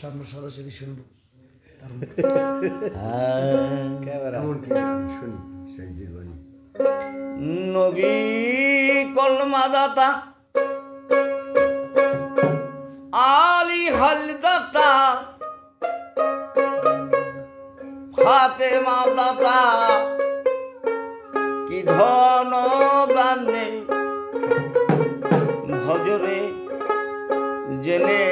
সামনে সরাসরি শুনব শুনি সেই জীবনী নবী কলমাদাতা, আলী হালদাতা ফাতে মাদাতা কি ধন দানে ভজরে জেনে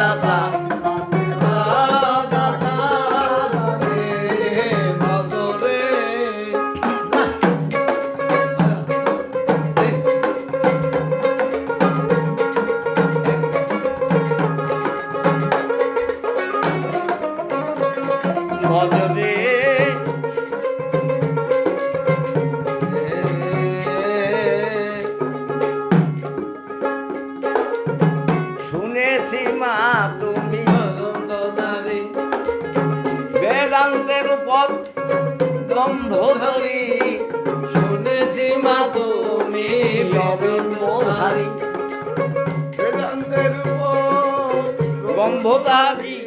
Love. বন্ধ ধরি শুনেছি মা তুমি লবণ মোহারি বেদান্তের গম্ভতা কি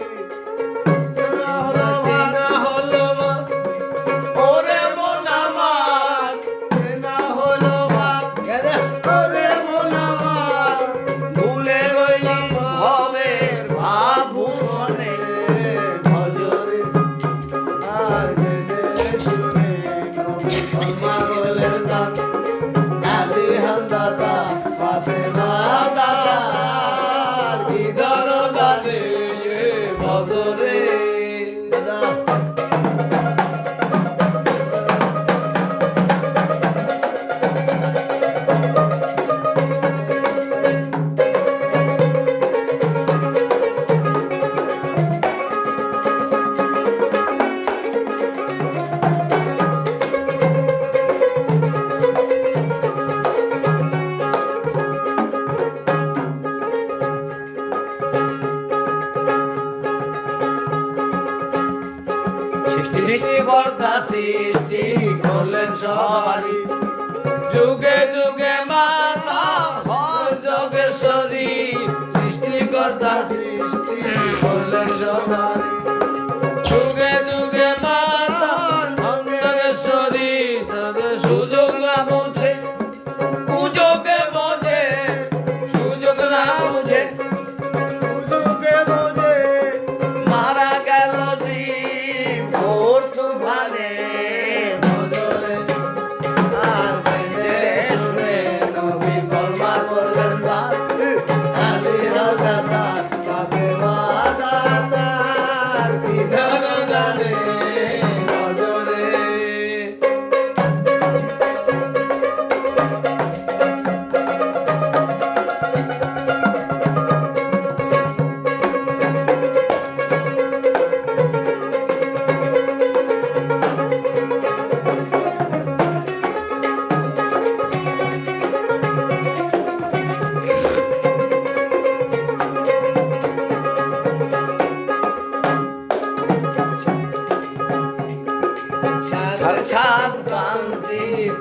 সৃষ্টি সৃষ্টিকর্তা সৃষ্টি করলেন সবারই যুগে যুগে মাতা হর যোগেশ্বরী সৃষ্টিকর্তা সৃষ্টি।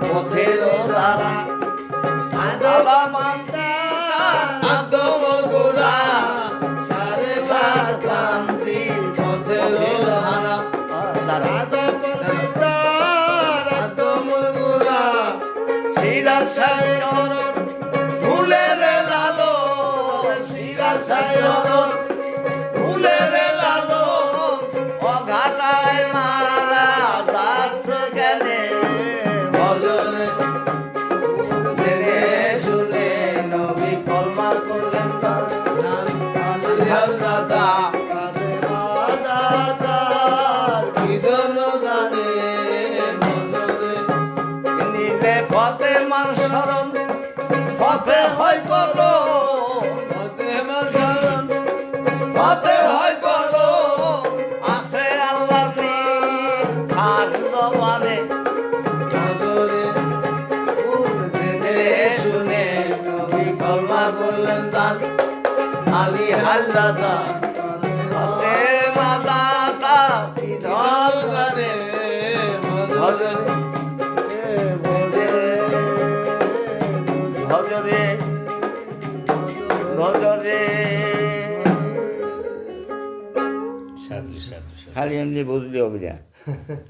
পথের তারা আদাবা মাতা আদমল গোরা সাড়ে সাত ক্রান্তি পথের ধারা আদমল গোরা শিরা সাড়ে অরণ ফুলের লাল শিরা সাড়ে অরণ পথে হয় করো আছে আল্লাহ আর জবানে শুনে নবী কলমা করলেন দান। আলী হাল্লাদা পথে মাদাতা বিধল করে ખાલી એમની ભૂત દેવો